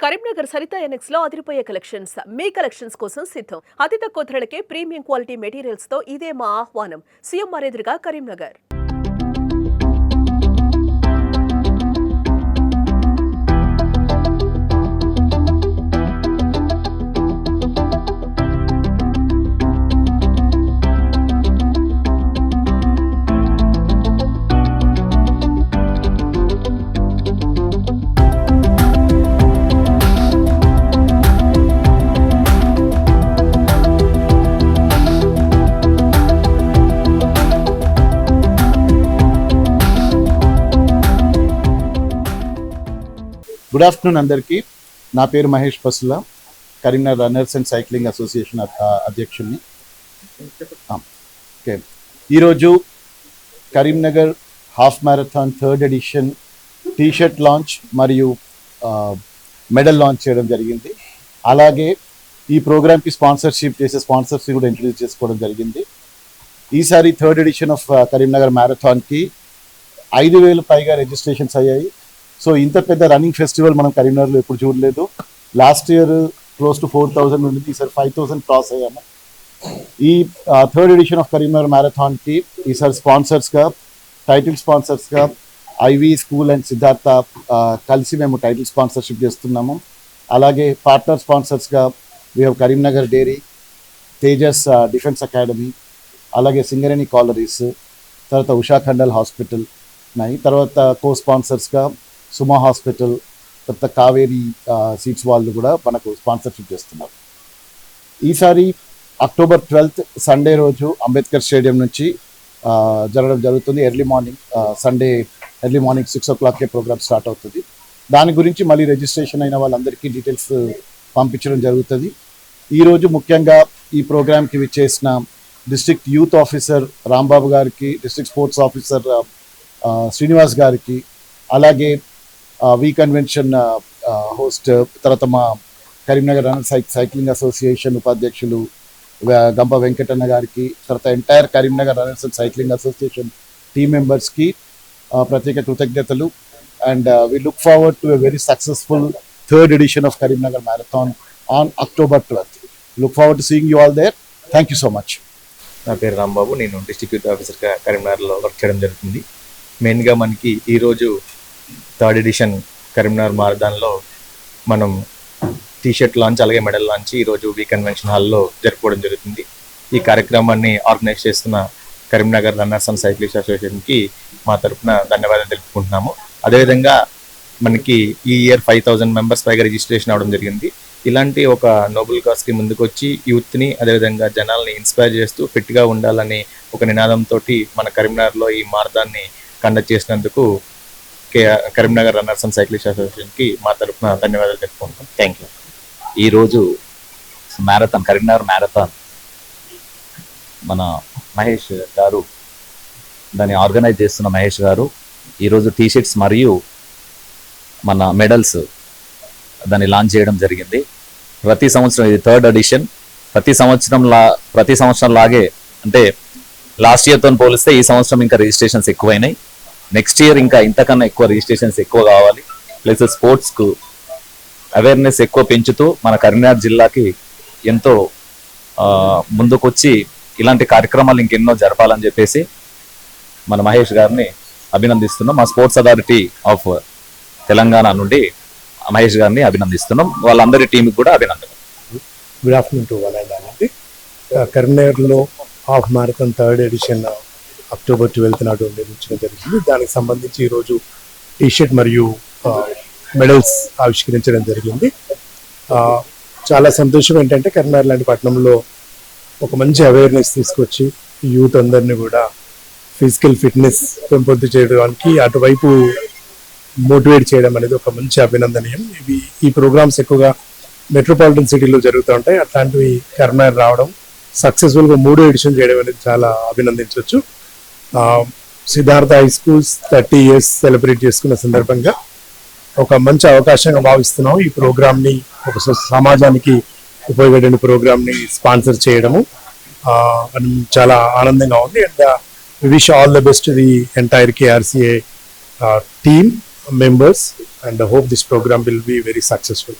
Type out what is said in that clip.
Karimnagar Saritha annexe లో అదిరిపోయే collections మీ కలెక్షన్స్ కోసం సిద్ధం అతి తక్కువ ధరలకే ప్రీమియం క్వాలిటీ మెటీరియల్స్ తో ఇదే మా ఆహ్వానం సీఎంఆర్ ఎదురుగా కరీంనగర్ గుడ్ ఆఫ్టర్నూన్ అందరికీ. నా పేరు Mahesh Pasula Karimnagar runners and cycling association అధ్యక్షుడిని. ఓకే. ఈరోజు Karimnagar half marathon third edition t shirt launch మరియు మెడల్ లాంచ్ చేయడం జరిగింది. అలాగే ఈ ప్రోగ్రామ్కి స్పాన్సర్షిప్ చేసే స్పాన్సర్స్ కూడా ఇంట్రడ్యూస్ చేసుకోవడం జరిగింది. ఈసారి థర్డ్ ఎడిషన్ ఆఫ్ కరీంనగర్ మ్యారథాన్కి ఐదు వేలు పైగా రిజిస్ట్రేషన్స్ అయ్యాయి. సో ఇంత పెద్ద రన్నింగ్ ఫెస్టివల్ మనం కరీంనగర్లో ఎప్పుడు చూడలేదు. Last year close to four thousand ఉండింది. ఈసారి ఫైవ్ థౌసండ్ క్రాస్ అయ్యాము. ఈ థర్డ్ ఎడిషన్ ఆఫ్ కరీంనగర్ మ్యారథాన్కి ఈసారి స్పాన్సర్స్గా టైటిల్ స్పాన్సర్స్గా ఐవీ స్కూల్ అండ్ సిద్ధార్థ కలిసి మేము టైటిల్ స్పాన్సర్షిప్ చేస్తున్నాము. అలాగే partner స్పాన్సర్స్గా we have Karimnagar dairy Tejas defence academy అలాగే సింగరేణి కాలరీస్ తర్వాత ఉషా ఖండల్ హాస్పిటల్ ఉన్నాయి తర్వాత కో స్పాన్సర్స్గా సుమా హాస్పిటల్ తర్వాత కావేరీ సీట్స్ వాళ్ళు కూడా మనకు స్పాన్సర్షిప్ చేస్తున్నారు. ఈసారి అక్టోబర్ ట్వెల్త్ సండే రోజు అంబేద్కర్ స్టేడియం నుంచి జరగడం జరుగుతుంది. Early morning Sunday early morning six ఓ క్లాక్కే ప్రోగ్రామ్ స్టార్ట్ అవుతుంది. దాని గురించి మళ్ళీ రిజిస్ట్రేషన్ అయిన వాళ్ళందరికీ డీటెయిల్స్ పంపించడం జరుగుతుంది. ఈరోజు ముఖ్యంగా ఈ ప్రోగ్రామ్కి విచ్చేసిన డిస్ట్రిక్ట్ యూత్ ఆఫీసర్ రాంబాబు గారికి డిస్ట్రిక్ట్ స్పోర్ట్స్ ఆఫీసర్ శ్రీనివాస్ గారికి అలాగే వీ కన్వెన్షన్ హోస్ట్ తర్వాత మా కరీంనగర్ రన్ సై సైక్లింగ్ అసోసియేషన్ ఉపాధ్యక్షులు గంప వెంకటన్న గారికి తర్వాత entire Karimnagar runners cycling association team మెంబర్స్కి ప్రత్యేక కృతజ్ఞతలు. And we look forward to a very successful third edition of Karimnagar marathon on October twelfth look forward to seeing you all there thank you so much నా పేరు రాంబాబు. నేను డిస్ట్రిక్యూట్ youth ఆఫీసర్గా కరీంనగర్లో work చేయడం జరుగుతుంది. మెయిన్గా మనకి ఈరోజు థర్డ్ ఎడిషన్ కరీంనగర్ మారదాన్లో మనం టీషర్ట్ లాంచ్ అలాగే మెడల్ లాంచ్ ఈరోజు వి కన్వెన్షన్ హాల్లో జరుపుకోవడం జరుగుతుంది. ఈ కార్యక్రమాన్ని ఆర్గనైజ్ చేస్తున్న కరీంనగర్ రన్నర్స్ అండ్ సైక్లిస్ట్ అసోసియేషన్కి మా తరపున ధన్యవాదాలు తెలుపుకుంటున్నాము. అదేవిధంగా మనకి ఈ ఇయర్ ఫైవ్ థౌజండ్ మెంబర్స్ పైగా రిజిస్ట్రేషన్ అవడం జరిగింది. ఇలాంటి ఒక నోబుల్ కాస్కి ముందుకొచ్చి యూత్ని అదేవిధంగా జనాల్ని ఇన్స్పైర్ చేస్తూ ఫిట్గా ఉండాలని ఒక నినాదంతో మన కరీంనగర్లో ఈ మార్గాన్ని కండక్ట్ చేసినందుకు కరీంనగర్ రన్నర్స్ అండ్ సైక్లిస్ట్ అసోసియేషన్కి మా తరఫున ధన్యవాదాలు చెప్పుకుంటాం థ్యాంక్ యూ ఈరోజు మ్యారథాన్ కరీంనగర్ మ్యారథాన్ మన మహేష్ గారు దాన్ని ఆర్గనైజ్ చేస్తున్న మహేష్ గారు ఈరోజు టీషర్ట్స్ మరియు మన మెడల్స్ దాన్ని లాంచ్ చేయడం జరిగింది. ప్రతి సంవత్సరం ఇది థర్డ్ ఎడిషన్. ప్రతి సంవత్సరం లా ప్రతి సంవత్సరం లాగే అంటే లాస్ట్ ఇయర్తో పోలిస్తే ఈ సంవత్సరం ఇంకా రిజిస్ట్రేషన్స్ ఎక్కువైనాయి. నెక్స్ట్ ఇయర్ ఇంకా ఇంతకన్నా ఎక్కువ రిజిస్ట్రేషన్స్ ఎక్కువ కావాలి. ప్లస్ స్పోర్ట్స్కు అవేర్నెస్ ఎక్కువ పెంచుతూ మన కరీంనగర్ జిల్లాకి ఎంతో ముందుకొచ్చి ఇలాంటి కార్యక్రమాలు ఇంకెన్నో జరపాలని చెప్పేసి మన మహేష్ గారిని అభినందిస్తున్నాం. మా స్పోర్ట్స్ అథారిటీ ఆఫ్ తెలంగాణ నుండి మహేష్ గారిని అభినందిస్తున్నాం. వాళ్ళందరి టీంకి కూడా అభినందన గుడ్ ఆఫ్టర్నూన్ టు కరీంనగర్లో half marathon third edition October twelfth నాడు నిర్మించడం జరిగింది. దానికి సంబంధించి ఈరోజు టీషర్ట్ మరియు మెడల్స్ ఆవిష్కరించడం జరిగింది. చాలా సంతోషం ఏంటంటే కరీంనగర్ లాంటి పట్టణంలో ఒక మంచి అవేర్నెస్ తీసుకొచ్చి యూత్ అందరినీ కూడా ఫిజికల్ ఫిట్నెస్ పెంపొద్దు చేయడానికి అటువైపు మోటివేట్ చేయడం అనేది ఒక మంచి అభినందనీయం. ఇవి ఈ ప్రోగ్రామ్స్ ఎక్కువగా మెట్రోపాలిటన్ సిటీలో జరుగుతూ ఉంటాయి. అట్లాంటివి కరీంనగర్ రావడం సక్సెస్ఫుల్గా మూడో ఎడిషన్ చేయడం అనేది చాలా అభినందించవచ్చు. Siddhartha high schools thirty years celebrate చేసుకున్న సందర్భంగా ఒక మంచి అవకాశంగా భావిస్తున్నాం ఈ ప్రోగ్రామ్ని ఒక స- సమాజానికి ఉపయోగపడే ప్రోగ్రామ్ని స్పాన్సర్ చేయడము చాలా ఆనందంగా ఉంది. And wish all the best the entire KRCA team members and hope this programme will be very successful